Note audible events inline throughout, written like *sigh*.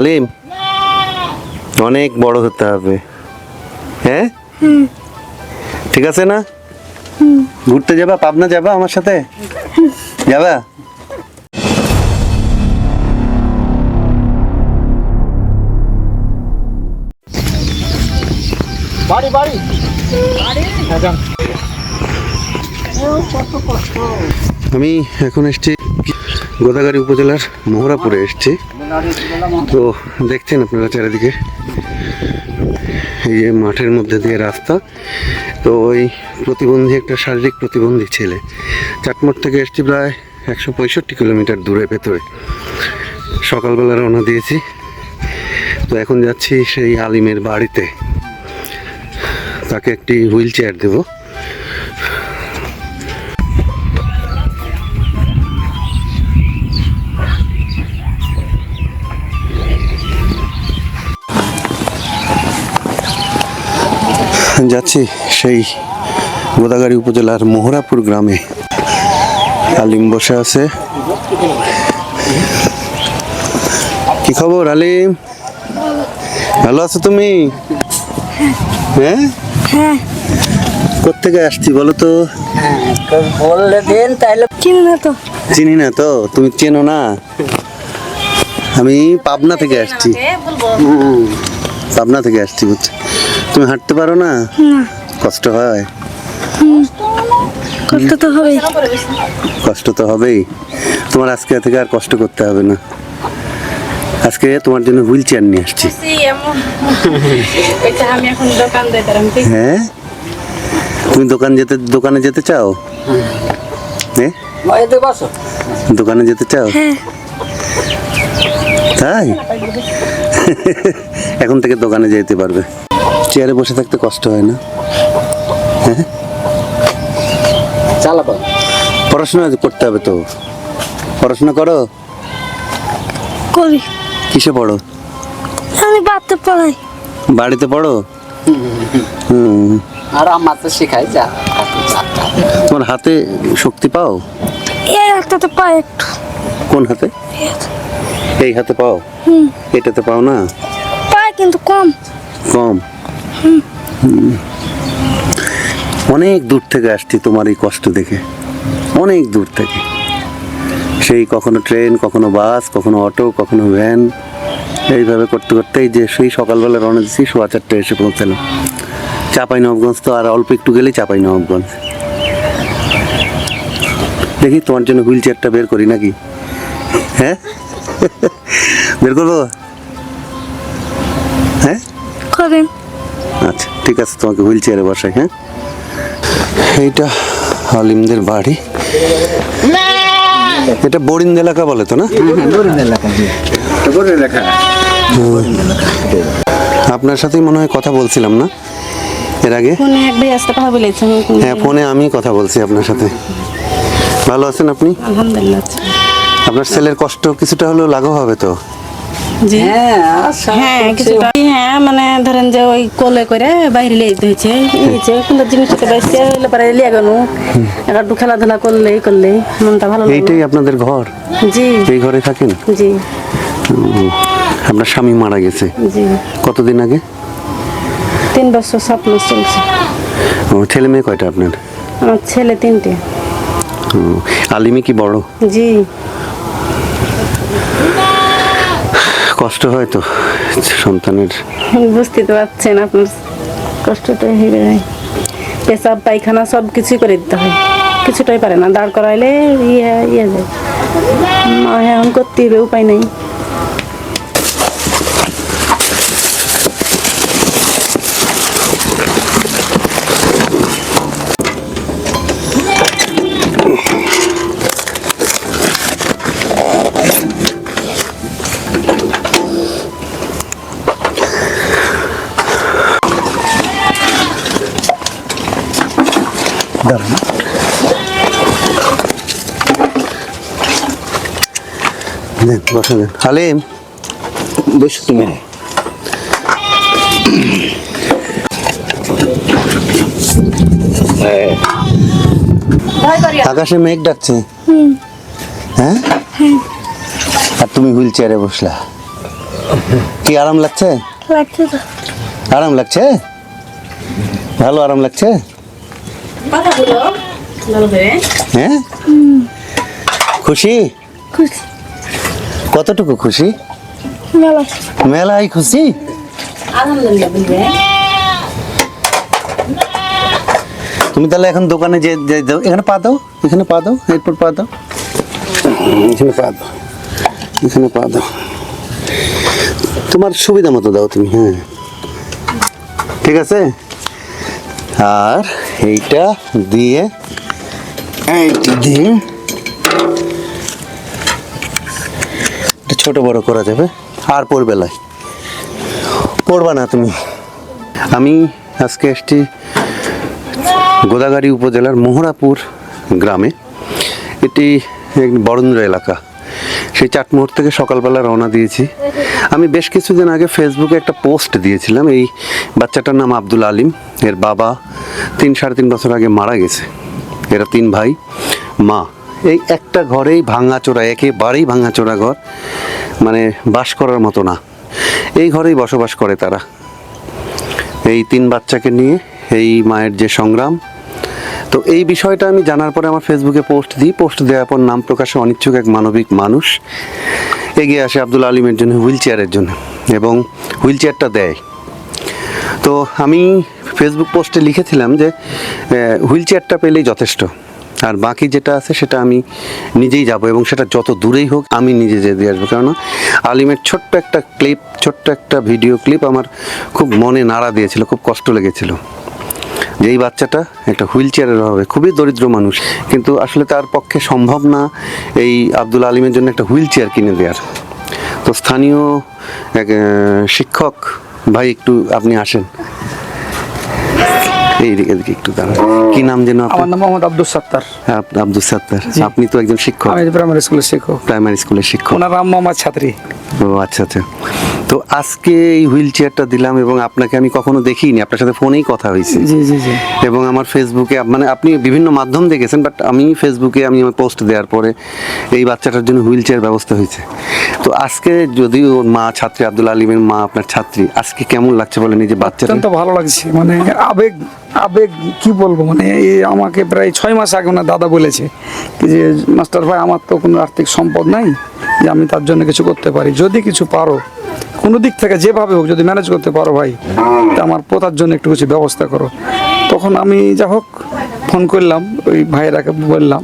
আলিম অনেক বড় হতে হবে। হ্যাঁ? ঠিক আছে না? ঘুরতে যাবা? পাবনা যাবা আমার সাথে? যাবা? আমি এখন এসছি গোদাগাড়ি উপজেলার মোহরাপুরে এসছি। তো দেখছেন আপনারা চারিদিকে? এই যে মাঠের মধ্যে দিয়ে রাস্তা। তো ওই প্রতিবন্ধী একটা শারীরিক প্রতিবন্ধী ছেলে। চাটমোট থেকে এসছি প্রায় একশো পঁয়ষট্টি কিলোমিটার দূরে, ভেতরে। সকালবেলা রওনা দিয়েছি। তো এখন যাচ্ছি সেই আলিমের বাড়িতে। তাকে একটি হুইল চেয়ার দেবো। যাচ্ছি সেই গোদাগাড়ি উপজেলার মোহরাপুর গ্রামে। আলিম বসে আছে। কি খবর আলিম? ভালো আছো তুমি? হ্যাঁ? হ্যাঁ। কোথেকে আসছি বলো তো? বললে দেন তাহলে চিনি না তো। চিনি না তো? তুমি চেনো না? আমি পাবনা থেকে আসছি। পাবনা থেকে আসছি বুঝছ। তুমি হাঁটতে পারো না? না। কষ্ট হয়? করতে তো হবেই। কষ্ট তো হবেই। তোমার আজকে থেকে আর কষ্ট করতে হবে না। আজকে তোমার জন্য হুইল চেয়ার নিয়ে আসছি। ওইটা আমি এখন দোকান দিতাম ঠিক? হ্যাঁ? তুমি দোকান যেতে দোকানে যেতে চাও? হ্যাঁ দোকানে যেতে চাও? হ্যাঁ। তাই? এখন থেকে দোকানে যেতে পারবে। চেয়ারে বসে থাকতে কষ্ট হয় না? চালাবো। পড়াশোনা করতে হবে তো। পড়াশোনা করো? করি। কিসে পড়ো? আমি বাড়তে পড়াই। বাড়িতে পড়ো? হুম। আর আমার তো শেখাই যা। তোমার হাতে শক্তি পাও? এই একটা। কোন হাতে? এই হাতে। পাও? এটাতে পাও না? কিন্তু কম। কম। অনেক দূর থেকে আসছি তোমার এই কষ্ট দেখে। অনেক দূর থেকে। সেই কখনো ট্রেন কখনো বাস কখনো অটো কখনো ভ্যান। এইভাবে করতে করতে এই যে সেই সকালবেলা রওনা দিচ্ছি সোয়া চারটে এসে পৌঁছালাম। চাপাই নবগঞ্জ তো আর অল্প একটু গেলেই চাপাই নবগঞ্জ দেখি তোমার জন্য হুইল চেয়ারটা বের করি নাকি? হ্যাঁ? বের করব? হ্যাঁ? করেন আচ্ছা ঠিক আছে তোমাকে হুইল চেয়ারে বসাই হ্যাঁ? এইটা হালিমদের বাড়ি। এটা বরিন্দ এলাকা বলে তো না? আপনার সাথেই মনে হয় কথা বলছিলাম না? এর আগে? ফোনে এক ভাই আসতে কথা বলেছেন হ্যাঁ ফোনে আমি কথা বলছি আপনার সাথে। ভালো আছেন আপনি? আলহামদুলিল্লাহ। আপনার ছেলের কষ্ট কিছুটা হলেও লাঘব হবে তো? হ্যাঁ হ্যাঁ কিছুটা। হ্যাঁ মানে ধরেন যে ওই কোলে করে বাইরে লিয়ে হয়েছে। হয়েছে কিন্তু জিনিসটা বাইসে হইলে পরে লিয়ে গেল একটু খেলাধুলা করলে এই মনটা ভালো এইটাই আপনাদের ঘর? জি। এই ঘরে থাকেন? জি। আপনার স্বামী মারা গেছে। জি। কতদিন আগে? তিন বছর সাত মাস চলছে। ও, ছেলে মেয়ে কয়টা আপনার? আমার ছেলে তিনটে। আলিমি কি বড়? জি। কষ্ট হয় তো সন্তানের। বুঝতে তো পারছেন আপনার কষ্টটা হয়ে যায়। পেশাব পায়খানা সব কিছুই করে দিতে হয়। কিছুটাই পারে না দাঁড় করাইলে ইয়ে ইয়ে যায়। এখন করতে হবে উপায় নেই। দেন, বসে দেন। হালিম বসো তুমি। আকাশে মেঘ ডাকছে। হ্যাঁ? আর তুমি হুইল চেয়ারে বসলা। কি আরাম লাগছে? আরাম লাগছে? ভালো আরাম লাগছে? হ্যাঁ? খুশি? খুশি। কতটুকু খুশি? মেলা। মেলায় খুশি? তুমি তাহলে এখন দোকানে যে এখানে পা দাও এখানে পা দাও এরপর পা দাও। এখানে পা দাও এখানে পা দাও। তোমার সুবিধা মতো দাও তুমি হ্যাঁ। ঠিক আছে? আর এইটা দিয়ে এইটা দিয়ে ছোট বড় করা যাবে। আর পড়বে লাই পড়বা না তুমি। আমি আজকে এসছি গোদাগাড়ি উপজেলার মোহরাপুর গ্রামে। এটি বরেন্দ্র এলাকা। সেই চাটমোহর থেকে সকালবেলা রওনা দিয়েছি। আমি বেশ কিছুদিন আগে ফেসবুকে একটা পোস্ট দিয়েছিলাম। এই বাচ্চাটার নাম আব্দুল আলিম। এর বাবা তিন সাড়ে তিন বছর আগে মারা গেছে। এরা তিন ভাই, মা। এই একটা ঘরেই ভাঙাচোরা, একেবারেই ভাঙাচোরা ঘর মানে বাস করার মতো না। এই ঘরেই বসবাস করে তারা। এই তিন বাচ্চাকে নিয়ে এই মায়ের যে সংগ্রাম, তো এই বিষয়টা আমি জানার পরে আমার ফেসবুকে পোস্ট দিই। পোস্ট দেওয়ার পর নাম প্রকাশে অনিচ্ছুক এক মানবিক মানুষ এগিয়ে আসে আব্দুল আলিমের জন্য হুইল চেয়ারের জন্য, এবং হুইল চেয়ারটা দেয়। তো আমি ফেসবুক পোস্টে লিখেছিলাম যে হুইল চেয়ারটা পেলেই যথেষ্ট। আর বাকি যেটা আছে সেটা আমি নিজেই যাব এবং সেটা যত দূরেই হোক আমি নিজে দিয়ে আসব। কেননা আলিমের ছোট্ট একটা ক্লিপ ছোট্ট একটা ভিডিও ক্লিপ আমার খুব মনে নাড়া দিয়েছিল, খুব কষ্ট লেগেছিল। যে এই বাচ্চাটা একটা হুইল চেয়ারের হবে খুবই দরিদ্র মানুষ, কিন্তু আসলে তার পক্ষে সম্ভব না এই আব্দুল আলিমের জন্য একটা হুইল চেয়ার কিনে দেওয়ার তো স্থানীয় এক শিক্ষক ভাই একটু আপনি আসেন। এইদিকে এদিকে একটু দাঁড়ান। কি নাম যেন আমার নাম মোহাম্মদ আব্দুল সাত্তার। আব্দুল সাত্তার। আপনি তো একজন শিক্ষক। আমি প্রাইমারি স্কুলের শিক্ষক। প্রাইমারি স্কুলের শিক্ষক। ওনার আম্মা আমার ছাত্রী। ও আচ্ছা আচ্ছা। তো আজকে এই হুইল চেয়ারটা দিলাম এবং আপনাকে আমি কখনো দেখিনি। আপনার সাথে ফোনেই কথা হয়েছে। জি জি জি। এবং আমার ফেসবুকে মানে আপনি বিভিন্ন মাধ্যম দেখেছেন বাট আমি ফেসবুকে আমি আমার পোস্ট দেওয়ার পরে এই বাচ্চাটার জন্য হুইল চেয়ার ব্যবস্থা হয়েছে। তো আজকে যদি ওর মা ছাত্রী, আব্দুল আলিমের মা আপনার ছাত্রী, আজকে কেমন লাগছে বলে নিজে বাচ্চাটা অত্যন্ত ভালো লাগছে। মানে আবেগ আবেগ কি বলব? মানে এই আমাকে প্রায় ছয় মাস আগে ওনার দাদা বলেছে যে, মাস্টার ভাই, আমার তো কোনো আর্থিক সম্পদ নাই, যে আমি তার জন্য কিছু করতে পারি। যদি কিছু পারো, কোনো দিক থেকে যেভাবে হোক, যদি ম্যানেজ করতে পারো ভাই, তা আমার পোতার জন্য একটু কিছু ব্যবস্থা করো। তখন আমি যা হোক ফোন করলাম, ওই ভাইয়েরাকে বললাম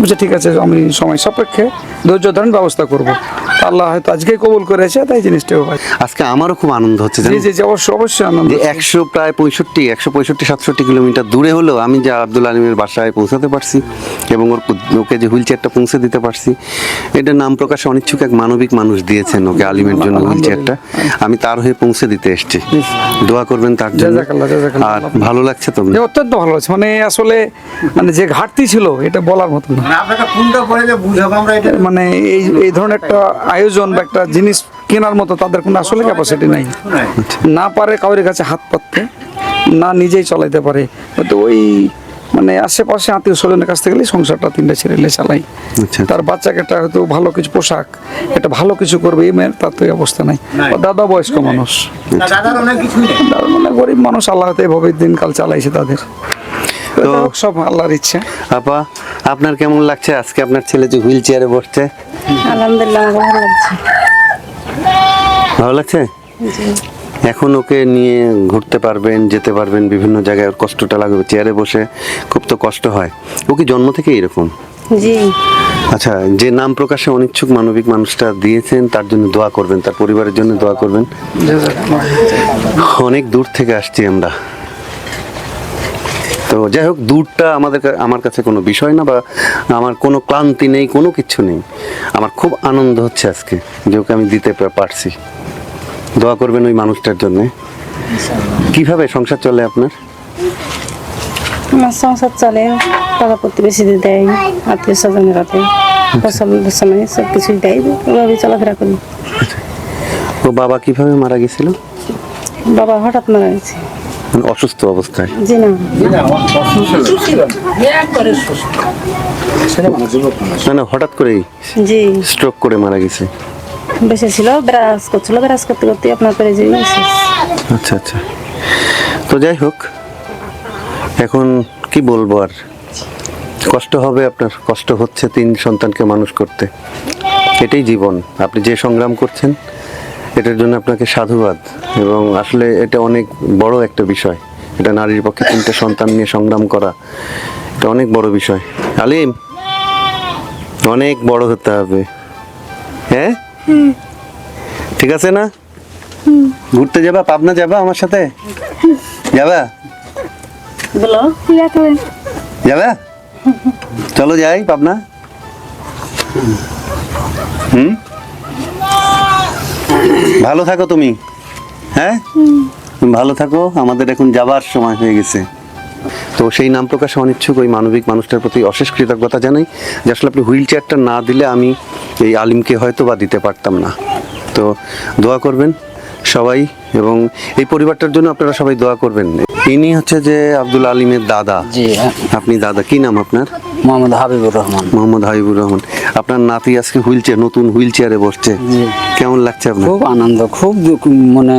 বুঝে ঠিক আছে, আমি সময় সাপেক্ষে ধৈর্য ধরেন ব্যবস্থা করব। আল্লাহ হয়তো আজকেই কবুল করেছে তাই জিনিসটাও হয় আজকে আমারও খুব আনন্দ হচ্ছে জি? জি জি অবশ্যই অবশ্যই আনন্দ যে একশো প্রায় পঁয়ষট্টি একশো পঁয়ষট্টি সাতষট্টি কিলোমিটার দূরে হলেও আমি যে আব্দুল আলিমের বাসায় পৌঁছাতে পারছি এবং ওর ওকে যে হুইল চেয়ারটা পৌঁছে দিতে পারছি এটা নাম প্রকাশে অনিচ্ছুক এক মানবিক মানুষ দিয়েছেন ওকে আলিমের জন্য হুইল চেয়ারটা। আমি তার হয়ে পৌঁছে দিতে এসেছি। দোয়া করবেন তার জন্য। আর ভালো লাগছে তো? অত্যন্ত ভালো লাগছে। মানে আসলে মানে যে ঘাটতি ছিল এটা বলার মতো না। এটা। মানে এই এই ধরনের একটা আয়োজন বা একটা জিনিস কেনার মতো তাদের কোনো আসলে ক্যাপাসিটি নাই। না পারে কাউরের কাছে হাত পাততে না নিজেই চলাইতে পারে। হয়তো ওই মানে আশেপাশে আত্মীয় স্বজনের কাছ থেকে গেলে সংসারটা তিনটা ছেড়ে চালাই। আচ্ছা। তার বাচ্চাকে একটা হয়তো ভালো কিছু পোশাক এটা ভালো কিছু করবে এই মেয়ের তার তো এই অবস্থা নাই। দাদা বয়স্ক মানুষ। দাদা মানে গরিব মানুষ আল্লাহ হয়তো এভাবে দিনকাল চালাইছে তাদের। তো *laughs* সব আল্লাহর ইচ্ছা। আপা আপনার কেমন লাগছে? আজকে আপনার ছেলে যে হুইল চেয়ারে বসছে। আলহামদুলিল্লাহ ভালো লাগছে। ভালো লাগছে? এখন ওকে নিয়ে ঘুরতে পারবেন যেতে পারবেন বিভিন্ন জায়গায় ওর কষ্টটা লাগবে। চেয়ারে বসে খুব তো কষ্ট হয়। ও কি জন্ম থেকে এরকম? জি। আচ্ছা যে নাম প্রকাশে অনিচ্ছুক মানবিক মানুষটা দিয়েছেন তার জন্য দোয়া করবেন তার পরিবারের জন্য দোয়া করবেন। অনেক দূর থেকে আসছি আমরা। তো যাই হোক দূরটা আমাদের আমার কাছে কোনো বিষয় না বা আমার কোনো ক্লান্তি নেই কোনো কিছু নেই। আমার খুব আনন্দ হচ্ছে আজকে যে ওকে আমি দিতে পারছি। দোয়া করবেন ওই মানুষটার জন্য। কীভাবে সংসার চলে আপনার? আমার সংসার চলে টাকা প্রতিবেশীদের দেয় আত্মীয় স্বজনেরা দেয় পছন্দের সময় সব কিছুই দেয় ওভাবে চলাফেরা করি। ও বাবা কীভাবে মারা গেছিল? বাবা হঠাৎ মারা গেছে। অসুস্থ অবস্থায়। না। মানে হঠাৎ করেই জি। স্ট্রোক করে মারা গেছে। বেশি ছিল ব্রাশ করছিল ব্রাশ করতে করতে আপনার যে আচ্ছা আচ্ছা। তো যাই হোক এখন কি বলব আর? কষ্ট হবে আপনার কষ্ট হচ্ছে তিন সন্তানকে মানুষ করতে। এটাই জীবন। আপনি যে সংগ্রাম করছেন এটার জন্য আপনাকে সাধুবাদ এবং আসলে এটা অনেক বড় একটা বিষয়। এটা নারীর পক্ষে তিনটে সন্তান নিয়ে সংগ্রাম করা এটা অনেক বড় বিষয়। আলিম অনেক বড় হতে হবে। হ্যাঁ? ঠিক আছে না? ঘুরতে যাবা? পাবনা যাবা আমার সাথে? যাবা? বলো। যাবা? চলো যাই পাবনা। হুম? ভালো থাকো তুমি। হ্যাঁ? ভালো থাকো আমাদের এখন যাবার সময় হয়ে গেছে। তো সেই নাম প্রকাশে অনিচ্ছুক ওই মানবিক মানুষটার প্রতি অশেষ কৃতজ্ঞতা জানাই যে আসলে আপনি হুইল চেয়ারটা না দিলে আমি এই আলিমকে হয়তো বা দিতে পারতাম না। তো দোয়া করবেন সবাই এবং এই পরিবারটার জন্য আপনারা সবাই দোয়া করবেন। ইনি হচ্ছে যে আব্দুল আলিমের দাদা। জি হ্যাঁ। আপনি দাদা কি নাম আপনার? মোহাম্মদ হাবিবুর রহমান। মোহাম্মদ হাবিবুর রহমান। আপনার নাতি আজকে হুইল নতুন হুইল চেয়ারে বসছে। কেমন লাগছে আপনার? খুব আনন্দ খুব মানে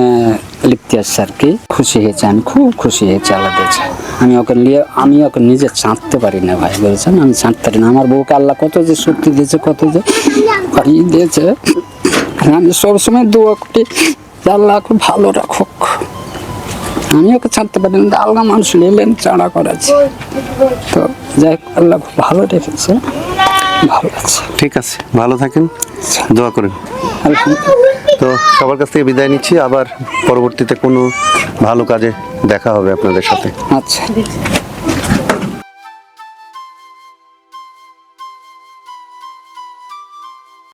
লিপ্তি আসছে আর কি। খুশি হয়েছে আমি খুব খুশি হয়েছি আল্লাহ দিয়েছে। আমি ওকে নিয়ে আমি ওকে নিজে ছাঁটতে পারি না ভাই বলেছেন আমি ছাঁটতে পারি না। আমার বউকে আল্লাহ কত যে শক্তি দিয়েছে কত যে পারিয়ে দিয়েছে। আমি সবসময় দোয়া করি আল্লাহ খুব ভালো রাখুক। আমি ওকে ছাড়তে পারি না আলগা মানুষ নিলেন চাঁড়া করেছে। তো যাই হোক, আল্লাহ খুব ভালো রেখেছে ভালো আছে। ঠিক আছে ভালো থাকেন দোয়া করেন। তো সবার কাছ থেকে বিদায় নিচ্ছি আবার পরবর্তীতে কোনো ভালো কাজে দেখা হবে আপনাদের সাথে। আচ্ছা।